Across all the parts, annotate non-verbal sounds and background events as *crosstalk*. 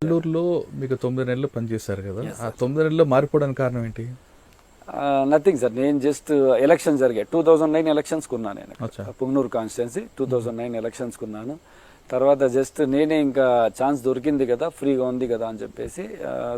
నెల్లూరులో మీకు తొమ్మిది నెలలు పనిచేశారు కదా. ఆ తొమ్మిది నెలల్లో మారిపోవడానికి కారణం ఏంటి? నథింగ్ సార్ నేను జస్ట్ ఎలక్షన్ జరిగాయి టూ థౌజండ్ నైన్ ఎలక్షన్స్ కున్నాను నేను. Punganur constituency two thousand nine elections కున్నాను. తర్వాత జస్ట్ నేనే ఇంకా ఛాన్స్ దొరికింది కదా ఫ్రీగా ఉంది కదా అని చెప్పేసి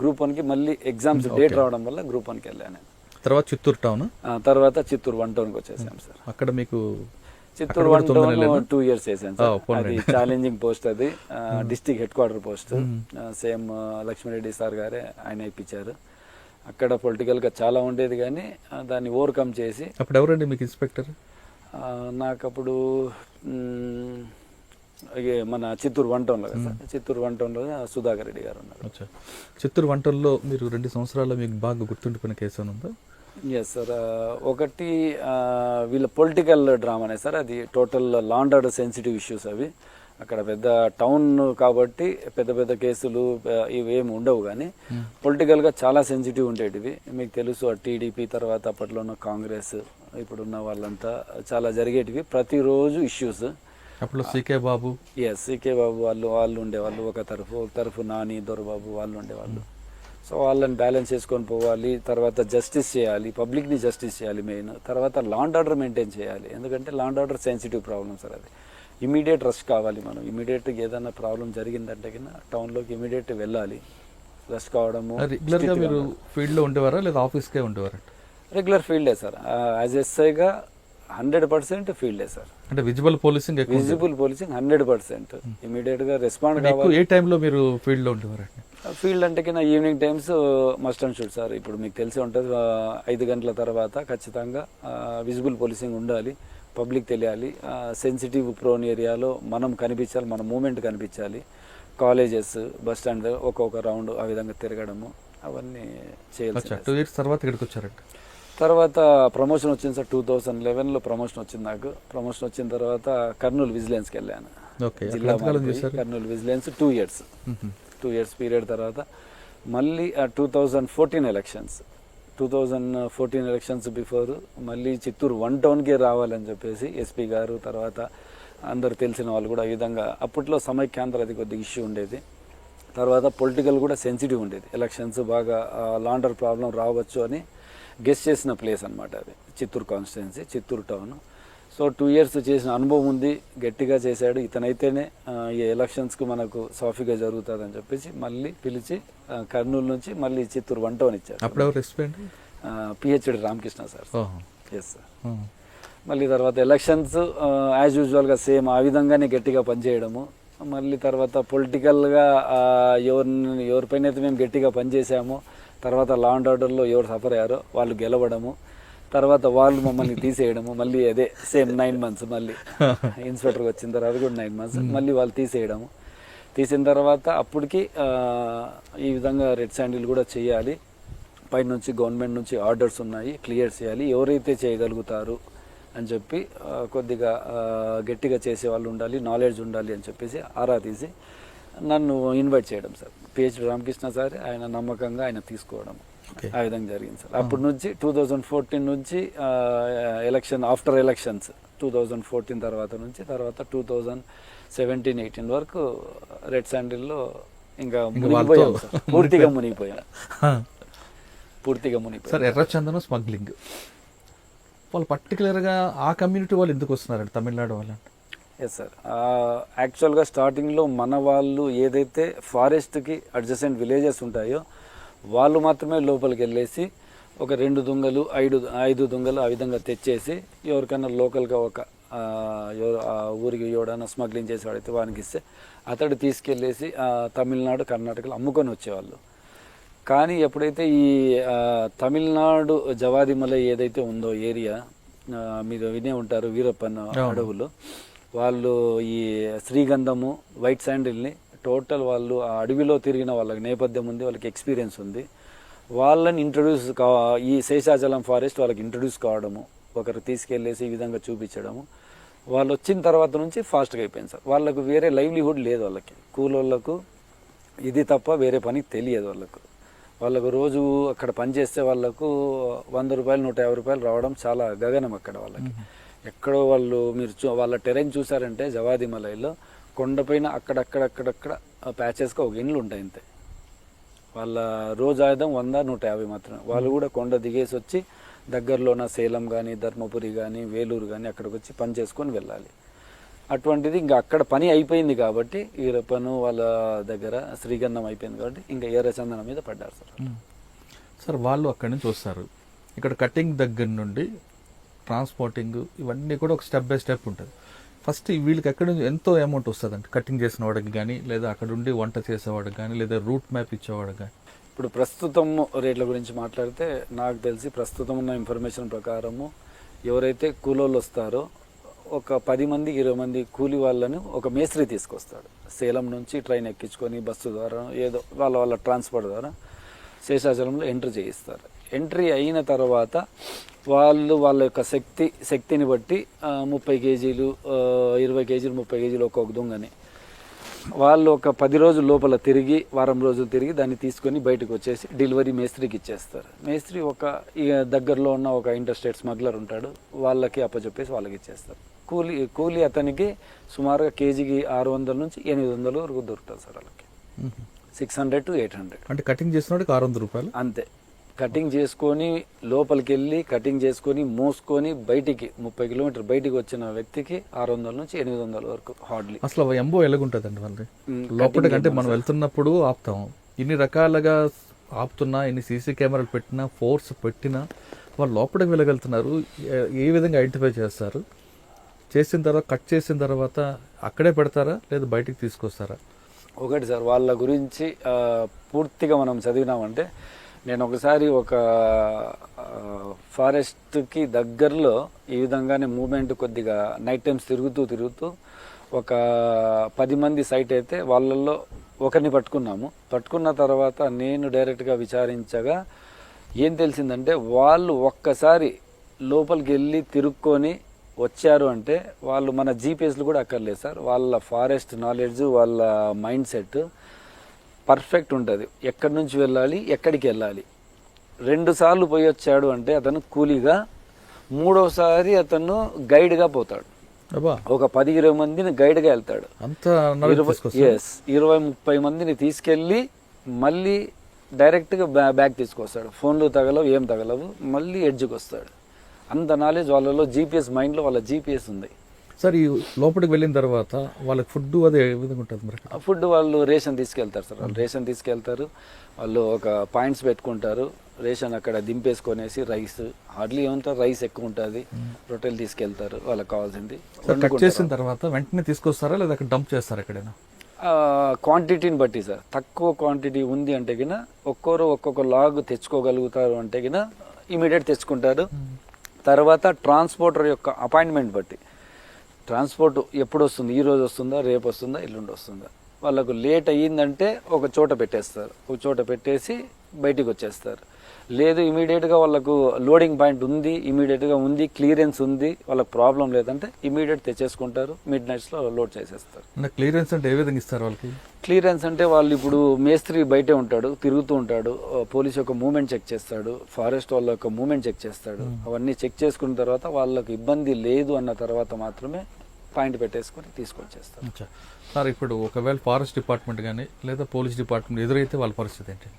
గ్రూప్ వన్కి మళ్ళీ ఎగ్జామ్స్ డేట్ రావడం వల్ల గ్రూప్ వన్కి వెళ్ళాను నేను. తర్వాత చిత్తూరు టౌన్ తర్వాత చిత్తూరు వన్ టౌన్కి వచ్చేసాం సార్ అక్కడ మీకు Chittoor one town two years పోన్లే. అది ఛాలెంజింగ్ పోస్ట్ అది. District head quarter post same Lakshmireddy sir గారే ఆయన ఇప్పించారు. అక్కడ పొలిటికల్గా చాలా ఉండేది కానీ దాన్ని ఓవర్కమ్ చేసి అప్పుడు ఎవరండి మీకు ఇన్స్పెక్టర్ నాకు అప్పుడు మన చిత్తూరు వన్ టౌన్లో కదా సార్. చిత్తూరు వన్ టౌన్లో సుధాకర్ రెడ్డి గారు ఉన్నారు. చిత్తూరు వంటల్లో మీరు రెండు సంవత్సరాల్లో మీకు బాగా గుర్తుండిపోయిన కేసు ఉందా? ఎస్ సార్ ఒకటి ఆ, వీళ్ళ పొలిటికల్ డ్రామానే సార్ అది total law and order sensitive issues అవి. అక్కడ పెద్ద టౌన్ కాబట్టి పెద్ద పెద్ద కేసులు ఇవేమి ఉండవు కానీ పొలిటికల్గా చాలా సెన్సిటివ్ ఉండేటివి. మీకు తెలుసు టీడీపీ తర్వాత అప్పట్లో ఉన్న కాంగ్రెస్ ఇప్పుడున్న వాళ్ళంతా చాలా జరిగేటివి. ప్రతిరోజు ఇష్యూస్ అప్పుడు CK Babu yes CK Babu వాళ్ళు వాళ్ళు ఉండేవాళ్ళు. ఒక తరఫు ఒక తరఫు నాని దొరబాబు వాళ్ళు ఉండేవాళ్ళు. సో వాళ్ళని బ్యాలెన్స్ చేసుకొని పోవాలి తర్వాత జస్టిస్ చేయాలి పబ్లిక్ని జస్టిస్ చేయాలి మెయిన్ తర్వాత లాండ్ ఆర్డర్ మెయింటైన్ చేయాలి. ఎందుకంటే law and order sensitive problem sir అది. ఇమీడియట్ రష్ కావాలి మనం. ఇమీడియట్గా ఏదైనా ప్రాబ్లం జరిగిందంటే కన్నా టౌన్లోకి ఇమీడియట్ వెళ్ళాలి. రష్ కావడము రెగ్యులర్గా మీరు ఫీల్డ్లో ఉండేవారా లేదా ఆఫీస్కే ఉండేవారా రెగ్యులర్ ఫీల్డే సార్ యాజ్ ఎస్ఐగా హండ్రెడ్ పర్సెంట్ ఫీల్డే సార్ అంటే visible policing visible policing hundred percent ఇమీడియట్గా రెస్పాండ్ ఏ టైంలో మీరు ఫీల్డ్లో ఉండేవారండి ఫీల్డ్ అంటే కింద evening times must and should sir. ఇప్పుడు మీకు తెలిసి ఉంటుంది ఐదు గంటల తర్వాత ఖచ్చితంగా విజిబుల్ పోలీసింగ్ ఉండాలి పబ్లిక్ తెలియాలి సెన్సిటివ్ ప్రోన్ ఏరియాలో మనం కనిపించాలి మన మూమెంట్ కనిపించాలి. కాలేజెస్ బస్ స్టాండ్ ఒక్కొక్క రౌండ్ ఆ విధంగా తిరగడము అవన్నీ అచ్చా టూ ఇయర్స్ తర్వాత ఇక్కడికి వచ్చారంట. తర్వాత ప్రమోషన్ వచ్చింది సార్ టూ థౌసండ్ లెవెన్లో ప్రమోషన్ వచ్చింది నాకు. ప్రమోషన్ వచ్చిన తర్వాత కర్నూలు విజిలెన్స్కి వెళ్ళాను. జిల్లా Kurnool vigilance two years. Two years period తర్వాత మళ్ళీ two thousand fourteen elections two thousand fourteen elections before మళ్ళీ చిత్తూరు వన్ టౌన్కే రావాలని చెప్పేసి ఎస్పీ గారు తర్వాత అందరు తెలిసిన వాళ్ళు కూడా ఈ విధంగా అప్పట్లో సమైక్యాంధ్ర అది కొద్దిగా ఇష్యూ ఉండేది. తర్వాత పొలిటికల్ కూడా సెన్సిటివ్ ఉండేది. ఎలక్షన్స్ బాగా లాండర్ ప్రాబ్లం రావచ్చు అని గెస్ట్ చేసిన ప్లేస్ అనమాట అది. Chittoor constituency Chittoor town so two years చేసిన అనుభవం ఉంది గట్టిగా చేశాడు. ఇతనైతేనే ఈ ఎలక్షన్స్కి మనకు సాఫీగా జరుగుతుందని చెప్పేసి మళ్ళీ పిలిచి కర్నూలు నుంచి మళ్ళీ చిత్తూరు వన్ టౌన్ ఇచ్చారు. అప్పుడు PhD Ramakrishna sir. Yes sir. మళ్ళీ తర్వాత ఎలక్షన్స్ యాజ్ యూజువల్గా సేమ్ ఆ విధంగానే గట్టిగా పనిచేయడము. మళ్ళీ తర్వాత పొలిటికల్గా ఎవరిని ఎవరిపైన అయితే మేము గట్టిగా పనిచేసామో తర్వాత లా అండ్ ఆర్డర్లో ఎవరు సఫర్ అయ్యారో వాళ్ళు గెలవడము. తర్వాత వాళ్ళు మమ్మల్ని తీసేయడము మళ్ళీ అదే సేమ్ నైన్ మంత్స్ మళ్ళీ. ఇన్స్పెక్టర్కి వచ్చిన తర్వాత కూడా నైన్ మంత్స్ మళ్ళీ వాళ్ళు తీసేయడము. తీసిన తర్వాత అప్పటికి ఈ విధంగా రెడ్ శాండిల్ కూడా చేయాలి. పై నుంచి గవర్నమెంట్ నుంచి ఆర్డర్స్ ఉన్నాయి క్లియర్ చేయాలి. ఎవరైతే చేయగలుగుతారు అని చెప్పి కొద్దిగా గట్టిగా చేసే వాళ్ళు ఉండాలి నాలెడ్జ్ ఉండాలి అని చెప్పేసి ఆరా తీసి నన్ను ఇన్వైట్ చేయడం సార్. పిహెచ్డి రామకృష్ణ సార్ ఆయన నమ్మకంగా ఆయన తీసుకోవడం. ఆ విధంగా జరిగింది సార్. అప్పటి నుంచి టూ థౌజండ్ ఫోర్టీన్ నుంచి election after elections two thousand fourteen తర్వాత నుంచి తర్వాత టూ థౌజండ్ సెవెంటీన్ ఎయిటీన్ వరకు రెడ్ శాండిల్లో ఇంకా మునిగిపోయాం సార్. *laughs* పూర్తిగా మునిగిపోయాం. పూర్తిగా మునిగిపోయాం. సార్ ఎర్రచందనం స్మగ్లింగ్. వాళ్ళు పర్టికులర్గా ఆ కమ్యూనిటీ వాళ్ళు ఎందుకు వస్తున్నారండి తమిళనాడు వాళ్ళు ఎస్ సార్ యాక్చువల్గా స్టార్టింగ్లో మన వాళ్ళు ఏదైతే ఫారెస్ట్కి అడ్జసెంట్ విలేజెస్ ఉంటాయో వాళ్ళు మాత్రమే లోపలికి వెళ్ళేసి ఒక రెండు దుంగలు ఐదు ఐదు దుంగలు ఆ విధంగా తెచ్చేసి ఎవరికైనా లోకల్గా ఒక ఊరికి ఎవడైనా స్మగ్లింగ్ చేసేవాడైతే వానికి ఇస్తే అతడు తీసుకెళ్ళేసి తమిళనాడు కర్ణాటకలో అమ్ముకొని వచ్చేవాళ్ళు. కానీ ఎప్పుడైతే ఈ తమిళనాడు జవాదిమలై ఏదైతే ఉందో ఏరియా మీరు వినే ఉంటారు వీరప్పన్ అడవులు వాళ్ళు ఈ శ్రీగంధము వైట్ శాండిల్ని టోటల్ వాళ్ళు ఆ అడవిలో తిరిగిన వాళ్ళకి నేపథ్యం ఉంది వాళ్ళకి ఎక్స్పీరియన్స్ ఉంది. వాళ్ళని ఇంట్రడ్యూస్ కా ఈ శేషాచలం ఫారెస్ట్ వాళ్ళకి ఇంట్రడ్యూస్ కావడము ఒకరు తీసుకెళ్ళేసి ఈ విధంగా చూపించడము. వాళ్ళు వచ్చిన తర్వాత నుంచి ఫాస్ట్గా అయిపోయింది సార్. వాళ్ళకు వేరే లైవ్లీహుడ్ లేదు వాళ్ళకి. కూలోళ్ళకు ఇది తప్ప వేరే పని తెలియదు వాళ్ళకు. వాళ్ళకు రోజు అక్కడ పని చేస్తే వాళ్ళకు వంద రూపాయలు నూట యాభై రూపాయలు రావడం చాలా గగనం అక్కడ వాళ్ళకి. ఎక్కడో వాళ్ళు మీరు చూ వాళ్ళ టెరెన్ చూసారంటే జవాది మలైలో కొండపైన అక్కడక్కడక్కడక్కడ ప్యాచెస్గా ఒక ఇండ్లు ఉంటాయి అంతే. వాళ్ళ రోజు ఆయుధం వంద నూట యాభై మాత్రమే. వాళ్ళు కూడా కొండ దిగేసి వచ్చి దగ్గరలోన సేలం కానీ ధర్మపురి కానీ వేలూరు కానీ అక్కడికి వచ్చి పని చేసుకొని వెళ్ళాలి. అటువంటిది ఇంకా అక్కడ పని అయిపోయింది కాబట్టి ఈరప్పను వాళ్ళ దగ్గర శ్రీగంధం అయిపోయింది కాబట్టి ఇంకా ఎర్రచందనం మీద పడ్డారు సార్. సార్ వాళ్ళు అక్కడి నుంచి వస్తారు. ఇక్కడ కటింగ్ దగ్గర నుండి ట్రాన్స్పోర్టింగ్ ఇవన్నీ కూడా ఒక స్టెప్ బై స్టెప్ ఉంటుంది. ఫస్ట్ వీళ్ళకి ఎక్కడ నుంచి ఎంతో అమౌంట్ వస్తుందండి. కటింగ్ చేసిన వాడికి కానీ లేదా అక్కడ ఉండి వంట చేసేవాడికి కానీ లేదా రూట్ మ్యాప్ ఇచ్చేవాడికి కానీ ఇప్పుడు ప్రస్తుతం రేట్ల గురించి మాట్లాడితే నాకు తెలిసి ప్రస్తుతం ఉన్న ఇన్ఫర్మేషన్ ప్రకారము ఎవరైతే కూలోళ్ళు వస్తారో ఒక పది మంది ఇరవై మంది కూలి వాళ్ళని ఒక మేస్త్రి తీసుకొస్తాడు. సేలం నుంచి ట్రైన్ ఎక్కించుకొని బస్సు ద్వారా ఏదో వాళ్ళ వాళ్ళ ట్రాన్స్పోర్ట్ ద్వారా శేషాచలంలో ఎంట్రీ చేయిస్తారు. ఎంట్రీ అయిన తర్వాత వాళ్ళు వాళ్ళ యొక్క శక్తి శక్తిని బట్టి ముప్పై కేజీలు ఇరవై కేజీలు ముప్పై కేజీలు ఒక్కొక్క దొంగని. వాళ్ళు ఒక పది రోజుల లోపల తిరిగి వారం రోజులు తిరిగి దాన్ని తీసుకొని బయటకు వచ్చేసి డెలివరీ మేస్త్రికి ఇచ్చేస్తారు. మేస్త్రి ఒక దగ్గరలో ఉన్న ఒక ఇంటర్స్టేట్ స్మగ్లర్ ఉంటాడు వాళ్ళకి అప్పచెప్పేసి వాళ్ళకి ఇచ్చేస్తారు. కూలి కూలి అతనికి సుమారుగా కేజీకి ఆరు వందల నుంచి ఎనిమిది వందల వరకు దొరుకుతుంది సార్ వాళ్ళకి. Six hundred to eight hundred. అంటే కటింగ్ చేసిన ఆరు వందల రూపాయలు? అంతే. కటింగ్ చేసుకొని లోపలికి వెళ్ళి కటింగ్ చేసుకొని మోసుకొని బయటికి ముప్పై కిలోమీటర్ బయటికి వచ్చిన వ్యక్తికి ఆరు వందల నుంచి ఎనిమిది వందల వరకు హార్డ్లీ. అసలు ఎంబో ఎలాగుంటుందండి వాళ్ళది లోపలికి అంటే మనం వెళ్తున్నప్పుడు ఆపుతాం. ఇన్ని రకాలుగా ఆపుతున్నా ఇన్ని సీసీ కెమెరాలు పెట్టినా ఫోర్స్ పెట్టినా వాళ్ళు లోపలికి వెళ్ళగలుగుతున్నారు. ఏ- విధంగా ఐడెంటిఫై చేస్తారు? చేసిన తర్వాత కట్ చేసిన తర్వాత అక్కడే పెడతారా? లేదా బయటికి తీసుకొస్తారా? ఒకటి సార్ వాళ్ళ గురించి పూర్తిగా మనం చదివినామంటే నేను ఒకసారి ఒక ఫారెస్ట్కి దగ్గరలో ఈ విధంగానే మూమెంట్ కొద్దిగా నైట్ టైమ్స్ తిరుగుతూ తిరుగుతూ ఒక పది మంది సైట్ అయితే వాళ్ళల్లో ఒకరిని పట్టుకున్నాము. పట్టుకున్న తర్వాత నేను డైరెక్ట్గా విచారించగా ఏం తెలిసిందంటే వాళ్ళు ఒక్కసారి లోపలికి వెళ్ళి తిరుక్కొని వచ్చారు అంటే వాళ్ళు మన జీపీఎస్లు కూడా అక్కర్లేదు సార్. వాళ్ళ ఫారెస్ట్ నాలెడ్జ్ వాళ్ళ మైండ్ సెట్ పర్ఫెక్ట్ ఉంటుంది. ఎక్కడి నుంచి వెళ్ళాలి? ఎక్కడికి వెళ్ళాలి? రెండు సార్లు పోయి వచ్చాడు అంటే అతను కూలీగా మూడోసారి అతను గైడ్గా పోతాడు. ఒక పది ఇరవై మందిని గైడ్గా వెళ్తాడు. ఎస్ ఇరవై ముప్పై మందిని తీసుకెళ్ళి మళ్ళీ డైరెక్ట్గా బ్యా బ్యాగ్ తీసుకొస్తాడు. ఫోన్లు తగలవు ఏం తగలవు మళ్ళీ ఎడ్జ్కి వస్తాడు. అంత నాలెడ్జ్ వాళ్ళలో జీపీఎస్ మైండ్లో వాళ్ళ జీపీఎస్ ఉంది. సార్ ఈ లోపలికి వెళ్ళిన తర్వాత వాళ్ళకి ఫుడ్ అది విధంగా ఉంటుంది మరి? ఆ ఫుడ్ వాళ్ళు రేషన్ తీసుకెళ్తారు సార్. వాళ్ళు రేషన్ తీసుకెళ్తారు. వాళ్ళు ఒక పాయింట్స్ పెట్టుకుంటారు. రేషన్ అక్కడ దింపేసుకొనేసి రైస్ హార్డ్లీ ఏమంటారు రైస్ ఎక్కువ ఉంటుంది. రొట్టెలు తీసుకెళ్తారు. వాళ్ళకి కావాల్సింది. కట్ చేసిన తర్వాత వెంటనే తీసుకొస్తారా లేదా అక్కడ డంప్ చేస్తారా ఎక్కడైనా? క్వాంటిటీని బట్టి సార్. తక్కువ క్వాంటిటీ ఉంది అంటే గిన ఒక్కొరు ఒక్కొక్క లాగ్ తెచ్చుకోగలుగుతారు అంటే గిన ఇమీడియట్ తెచ్చుకుంటారు. తర్వాత ట్రాన్స్పోర్టర్ యొక్క అపాయింట్మెంట్ బట్టి. ట్రాన్స్పోర్ట్ ఎప్పుడు వస్తుంది ఈ రోజు వస్తుందా? రేపు వస్తుందా? ఎల్లుండి వస్తుందా? వాళ్ళకు లేట్ అయ్యిందంటే ఒక చోట పెట్టేస్తారు. ఒక చోట పెట్టేసి బయటికి వచ్చేస్తారు లేదు ఇమీడియట్గా వాళ్ళకు లోడింగ్ పాయింట్ ఉంది ఇమీడియట్గా ఉంది క్లియరెన్స్ ఉంది వాళ్ళకి ప్రాబ్లం లేదంటే ఇమీడియట్ తెచ్చేసుకుంటారు మిడ్ నైట్స్లో లోడ్ చేసేస్తారు. క్లియరెన్స్ అంటే ఏ విధంగా ఇస్తారు వాళ్ళకి? క్లియరెన్స్ అంటే వాళ్ళు ఇప్పుడు మేస్త్రి బయటే ఉంటాడు తిరుగుతూ ఉంటాడు పోలీస్ యొక్క మూమెంట్ చెక్ చేస్తాడు ఫారెస్ట్ వాళ్ళ యొక్క మూమెంట్ చెక్ చేస్తాడు. అవన్నీ చెక్ చేసుకున్న తర్వాత వాళ్ళకి ఇబ్బంది లేదు అన్న తర్వాత మాత్రమే పాయింట్ పెట్టేసుకొని తీసుకొచ్చేస్తారు. సార్ ఇప్పుడు ఒకవేళ ఫారెస్ట్ డిపార్ట్మెంట్ కానీ లేదా పోలీస్ డిపార్ట్మెంట్ ఎదురైతే వాళ్ళ పరిస్థితి ఏంటి?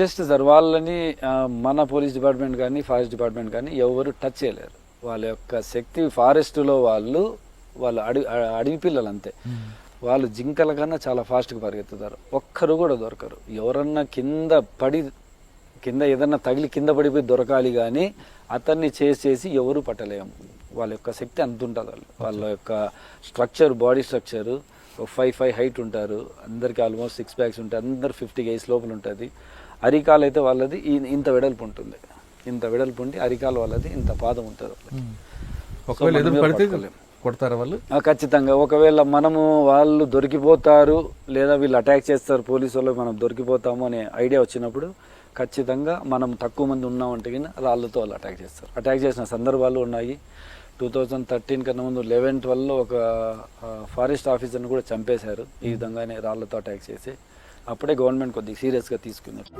జస్ట్ సార్ వాళ్ళని మన పోలీస్ డిపార్ట్మెంట్ కానీ ఫారెస్ట్ డిపార్ట్మెంట్ కానీ ఎవరు టచ్ చేయలేరు. వాళ్ళ యొక్క శక్తి ఫారెస్ట్లో వాళ్ళు వాళ్ళు అడవి అడవి పిల్లలు అంతే. వాళ్ళు జింకల కన్నా చాలా ఫాస్ట్గా పరిగెత్తుతారు. ఒక్కరు కూడా దొరకరు. ఎవరన్నా కింద పడి కింద ఏదన్నా తగిలి కింద పడిపోయి దొరకాలి కానీ అతన్ని చేసి చేసి ఎవరు పట్టలేము. వాళ్ళ యొక్క శక్తి అంత ఉంటుంది వాళ్ళు వాళ్ళ యొక్క structure body structure five five height ఉంటారు. అందరికి ఆల్మోస్ట్ సిక్స్ ప్యాక్స్ ఉంటాయి. అందరు ఫిఫ్టీ గేస్ లోపల ఉంటుంది. అరికాలు అయితే వాళ్ళది ఇంత వెడల్పు ఉంటుంది. ఇంత వెడల్పు ఉండి అరికాలు వాళ్ళది ఇంత పాదం ఉంటుంది వాళ్ళకి. కొడతారా వాళ్ళు? ఖచ్చితంగా. ఒకవేళ మనము వాళ్ళు దొరికిపోతారు లేదా వీళ్ళు అటాక్ చేస్తారు పోలీసు వాళ్ళు మనం దొరికిపోతాము అనే ఐడియా వచ్చినప్పుడు ఖచ్చితంగా మనం తక్కువ మంది ఉన్నామంటే కింద రాళ్ళతో వాళ్ళు అటాక్ చేస్తారు. అటాక్ చేసిన సందర్భాలు ఉన్నాయి. టూ థౌజండ్ థర్టీన్ కన్నా ముందు లెవెన్ ట్వెల్వ్లో ఒక ఫారెస్ట్ ఆఫీసర్ని కూడా చంపేశారు. ఈ విధంగానే రాళ్ళతో అటాక్ చేసి అప్పుడే గవర్నమెంట్ కొద్దిగా సీరియస్గా తీసుకున్నారు.